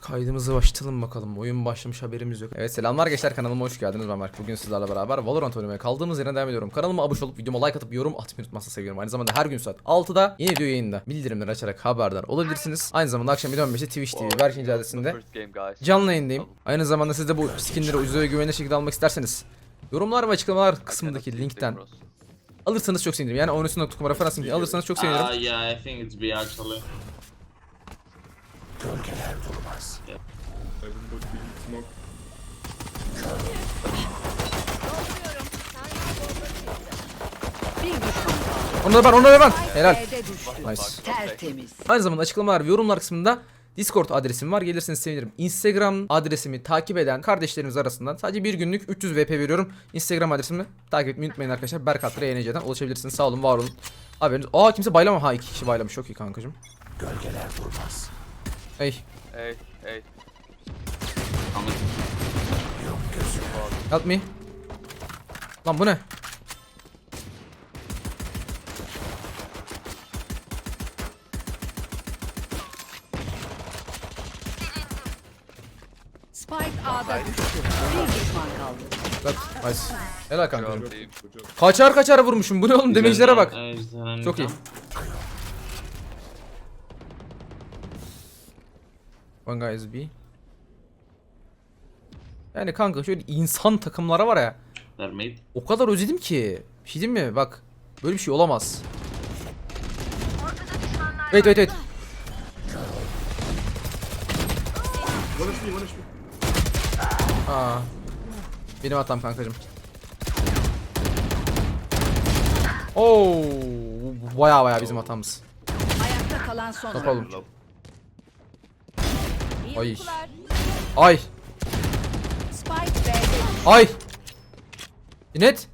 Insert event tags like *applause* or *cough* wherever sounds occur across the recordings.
Kaydımızı başlatalım bakalım. Oyun başlamış haberimiz yok. Evet selamlar gençler kanalıma hoş geldiniz. Ben Mark. Bugün sizlerle beraber Valorant oynamaya kaldığımız yerden devam ediyorum. Kanalıma abone olup videoma like atıp yorum atmayı unutmazsa sevinirim. Aynı zamanda her gün saat 6'da yeni video yayında. Bildirimleri açarak haberdar olabilirsiniz. Aynı zamanda akşam 15'te Twitch TV Berkin guys. canlı yayındayım. Aynı zamanda siz de bu skinleri ucuz ve şekilde almak isterseniz yorumlar ve açıklamalar kısmındaki linkten alırsanız çok sevinirim. Yani oyuncusun.com referans alırsanız çok sevinirim. Uh, yeah, I think it's. Everybody being smoke. Bir düşman kaldı. Onu da ben, onu da ben. Helal. Nice. Tertemiz. Aynı zamanda açıklamalar ve yorumlar kısmında Discord adresim var. Gelirseniz sevinirim. Instagram adresimi takip eden kardeşlerimiz arasından sadece bir günlük 300 VP veriyorum. Instagram adresimi takip etmeyi unutmayın arkadaşlar. Berkat YNC'den ulaşabilirsiniz. Sağ olun, var olun. Haberiniz. Aa kimse baylama. Ha iki kişi baylamış. Çok iyi kankacım. Gölgeler durmaz. Hey. Hey, hey. Coming. Help me. Lan bu ne? Spike A'da düştü. Bir düşman kaldı. Bak. Nice. Helal job. Kaçar kaçar vurmuşum. Bu ne oğlum? Damage'lere bak. Çok iyi. One guy is B. Yani kanka şöyle insan takımlara var ya. Mid. O kadar özledim ki. Bir şey diyeyim mi? Bak. Böyle bir şey olamaz. One HP, one HP. Aa. Benim hatam kankacım. Oo, baya baya bizim hatamız. Ayakta kalan son Yapalım. Ay. Ay. Ay. Net.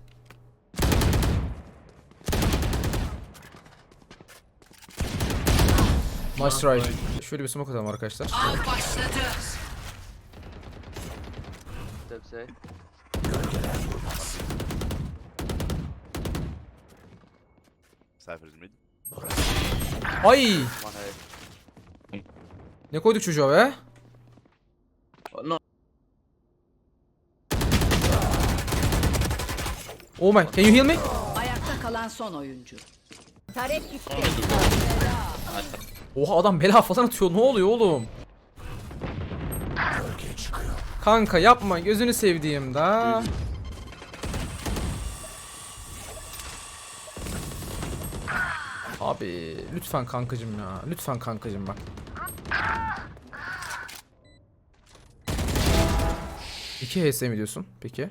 Nice try. Şöyle bir smoke atalım arkadaşlar. İs mid. Ay. Ne koyduk çocuğa be? Oh, no. Oh my, can you heal me? Ayakta kalan son oyuncu. Tarek gitti. Oha adam bela falan atıyor. Ne oluyor oğlum? Kanka yapma gözünü sevdiğim da. Abi lütfen kankacım ya. Lütfen kankacım bak. İki HS mi diyorsun? Peki.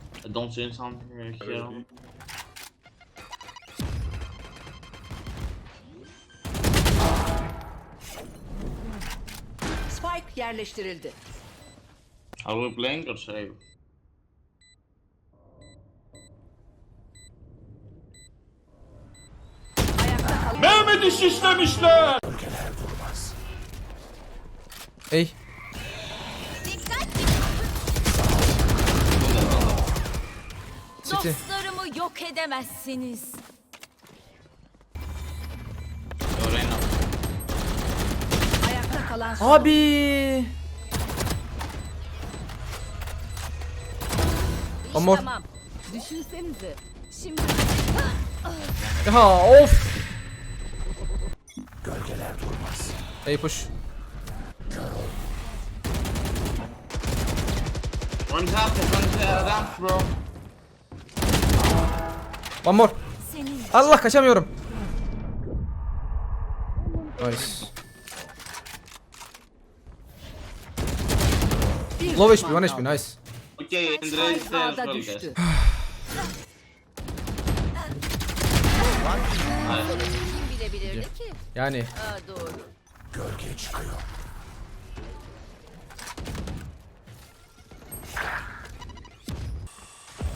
I don't see something uh, here. Very Spike yerleştirildi. Are we playing or save? Ayakta kalan Ey. City. Dostlarımı yok edemezsiniz. Or Reyna. ayakta kalan son Abi. Amor. Tamam. Düşünsenize. Şimdi Ya of. Gölgeler durmaz. Ey push. One half, one uh, ramp, bro. One more. Allah kaçamıyorum. Nice. Low HP, 1 HP, nice. Okay, *sighs* Yani Gölge çıkıyor.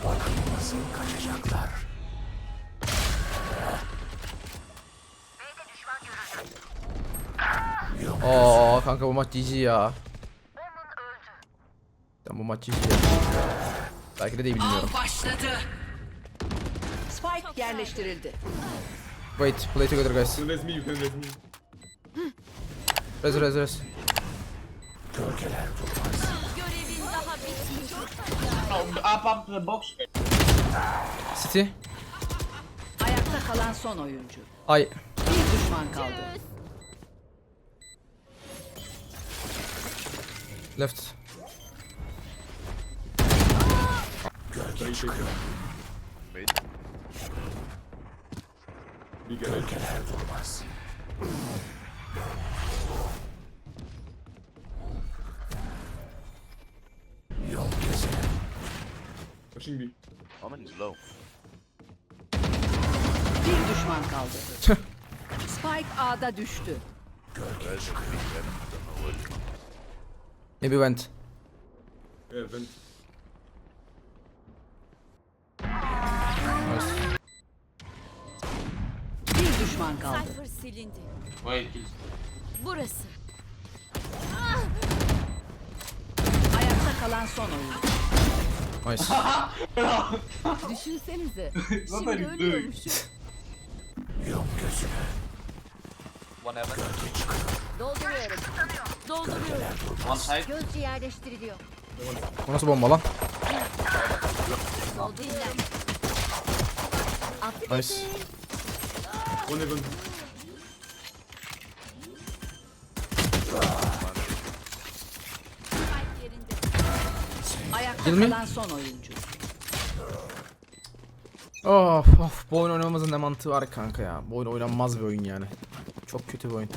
Bakın nasıl kaçacaklar. Aa kanka bu maç GG ya. Ben bu maç GG ya. Belki de değil bilmiyorum. Başladı. Spike yerleştirildi. Wait, play together guys. Res me, you can res me. Res res res. Görevin daha bitmiyor. Up, up the box. City. Ayakta kalan son oyuncu. Ay. Bir düşman kaldı. Left. Very shaky. Big garage. Pushing B. Omen is low. Bir düşman kaldı. Spike A'da düştü. There's a big heaven. Don't know what. Maybe went. Yeah, vent. Nice. Bir düşman kaldı. Cypher silindi. Wait, Burası. Ayakta kalan son oyuncu. Nice. *laughs* Düşünsenize. *laughs* Şimdi you doing? ölüyormuşum. One heaven. Dolduruyorum. Dolduruyorum. one side. Gözcü yerleştiriliyor. Bu nasıl bomba lan? Dinlen. Nice. One yerinde. Ayakta kalan son oyuncu. Of of bu oyun oynamamızın ne mantığı var kanka ya. Bu oyun oynanmaz bir oyun yani. Çok kötü bir oyun.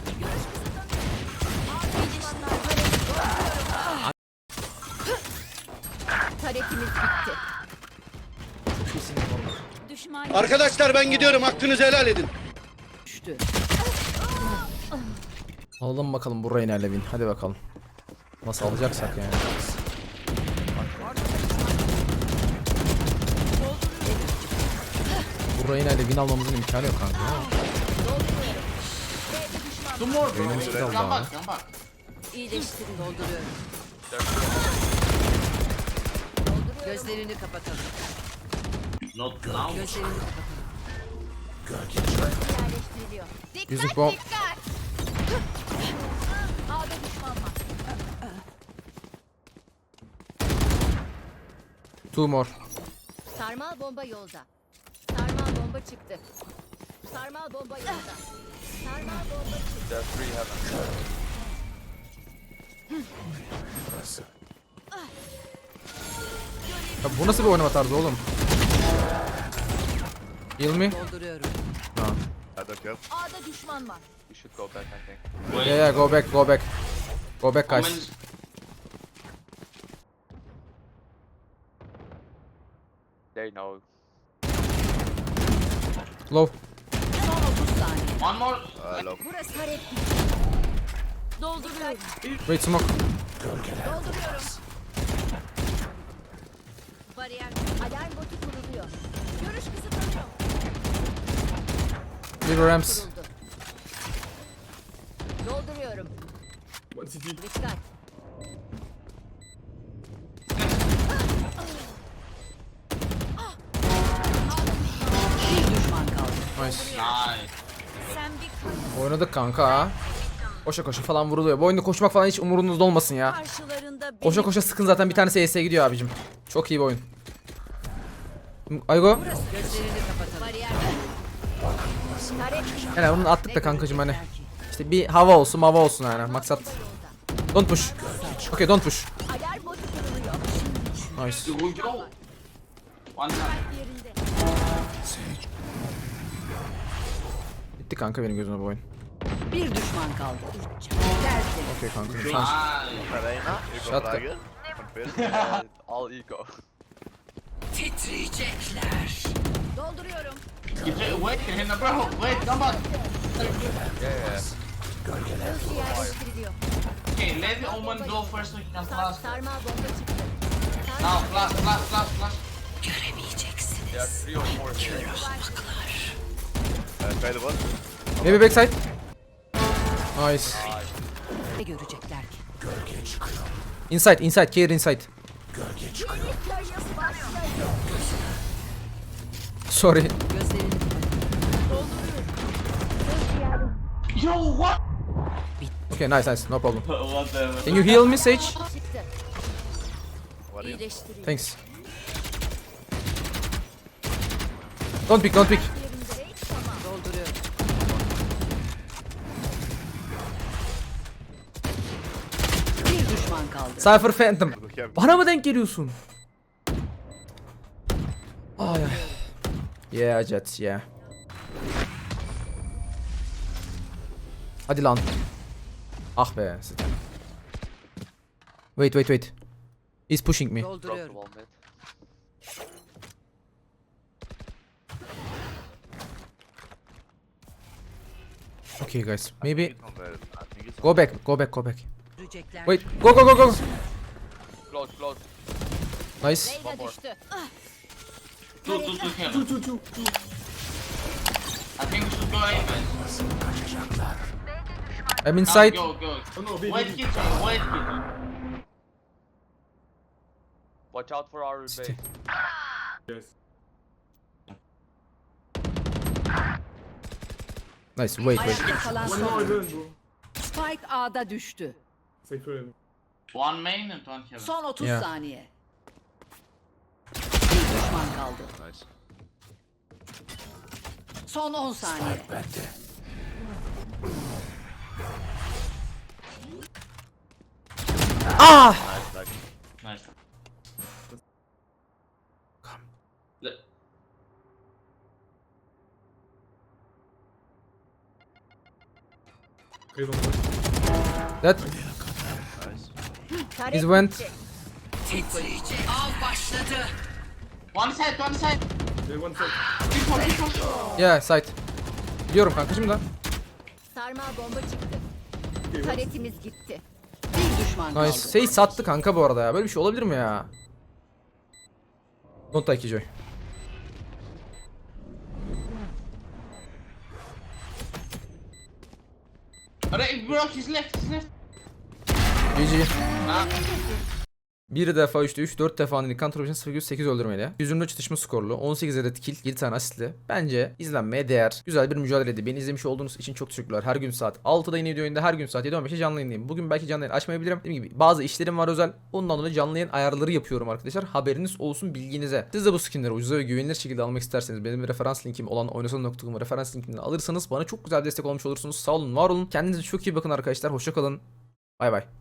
Arkadaşlar ben gidiyorum hakkınızı helal edin. Düştü. Alalım bakalım bu Reyna ile win. Hadi bakalım. Nasıl alacaksak yani. Bu Reyna ile win almamızın imkanı yok kanka. Bro. Benim sıra oldu abi. İyileştirin. Dolduruyorum. Gözlerini kapatalım. Not now. Gözlerini kapatalım. yerleştiriliyor. Dikkat Yüzük bom- dikkat. A'da düşman var. Two more. Sarmal bomba yolda. Sarmal bomba çıktı. Sarmal bomba yolda. Sarmal bomba çıktı. There are three heaven. Ya bu nasıl bir oynama tarzı oğlum? Heal me. Dolduruyorum. I don't care. A'da düşman var. We should go back, I think. Yeah, yeah, go back, go back. Go back guys. They know. Low. Son 30 saniye. One more. Uh, low. Burası taret. Dolduruyorum. Wait smoke. Dolduruyorum. Bariyer. Alarm botu kuruluyor. Görüş kısıtlanıyor. Bir Rams. Kuruldu. Dolduruyorum. One. Dikkat. Bir düşman kaldı. Nice. Nice. Sen bir Oynadık kanka ha. Koşa koşa falan vuruluyor. Bu oyunda koşmak falan hiç umurunuzda olmasın ya. karşılarında Koşa koşa sıkın zaten bir tanesi ES'e gidiyor abicim. Çok iyi bir oyun. Aygo. Yani bunu attık da kankacım hani. İşte bir hava olsun hava olsun yani maksat. Don't push. Okay don't push. Nice. Bitti kanka benim gözüme bu oyun. Bir düşman kaldı. Okay kanka. You Shut. Uh, all ego. Titriyecekler. Dolduruyorum. You- Wait, Hina, bro. Wait, come back. Yeah, yerleştiriliyor. Okay, let the Omen go first so he can flash. sarmal bomba çıktı. Now, flash, flash, flash, flash. Göremeyeceksiniz. There are three or four here. Uh. Maybe backside. Nice. Ne görecekler ki? Inside, inside, care inside. Sorry. Gözlerini Yo, what? Okay, nice, nice. No problem. *laughs* Can you heal me, Sage? Thanks. Don't pick, don't pick. Cypher Phantom. Bana mı denk geliyorsun? Ay. ay. Yeah, Jets, yeah. Hadi lan. Ah be. Wait, wait, wait. He's pushing me. Dolduruyorum. Okay, guys. Maybe go back, go back, go back. Wait, go, go, go, go. Close, close. Nice. Reyna düştü. Two, two, two, heaven. two, two, two. I think we should go man. I'm Now inside. Go, go. Oh no, Wait, B. kitchen, wait, kitchen. Watch out for our base. Yes. Nice. Wait, wait. Ayakta kalan One more heaven. Spike A'da düştü. Heaven. One main and one heaven. Son 30 Yeah. saniye. Bir düşman kaldı. nice. Son 10 saniye. Ah! Nice, like. Nice. Le- Okay, don't touch. That Nice. Tarek is went. gitti. Av başladı. One side, one side. Yeah, one side. People, people. Yeah, side. Biliyorum kankacım da. Sarmal bomba çıktı. Okay, one. Taretimiz gitti. Bir düşman kaldı. Nice. Sage sattı kanka bu arada ya. Böyle bir şey olabilir mi ya? Don't take Joy. Right, bro, he's left, he's left. GG. Ah, Bir defa 3'te 3, 4 defa Anil Counter 8 öldürmeyle. 124 çatışma skorlu, 18 adet kill, 7 tane asistli. Bence izlenmeye değer. Güzel bir mücadeleydi. Beni izlemiş olduğunuz için çok teşekkürler. Her gün saat 6'da yeni video yayında, her gün saat 7.15'te canlı yayındayım. Bugün belki canlı yayın açmayabilirim. Dediğim gibi bazı işlerim var özel. Ondan dolayı canlı yayın ayarları yapıyorum arkadaşlar. Haberiniz olsun bilginize. Siz de bu skinleri ucuza ve güvenilir şekilde almak isterseniz benim referans linkim olan oynasan.com referans linkinden alırsanız bana çok güzel destek olmuş olursunuz. Sağ olun, var olun. Kendinize çok iyi bakın arkadaşlar. Hoşça kalın. Bay bay.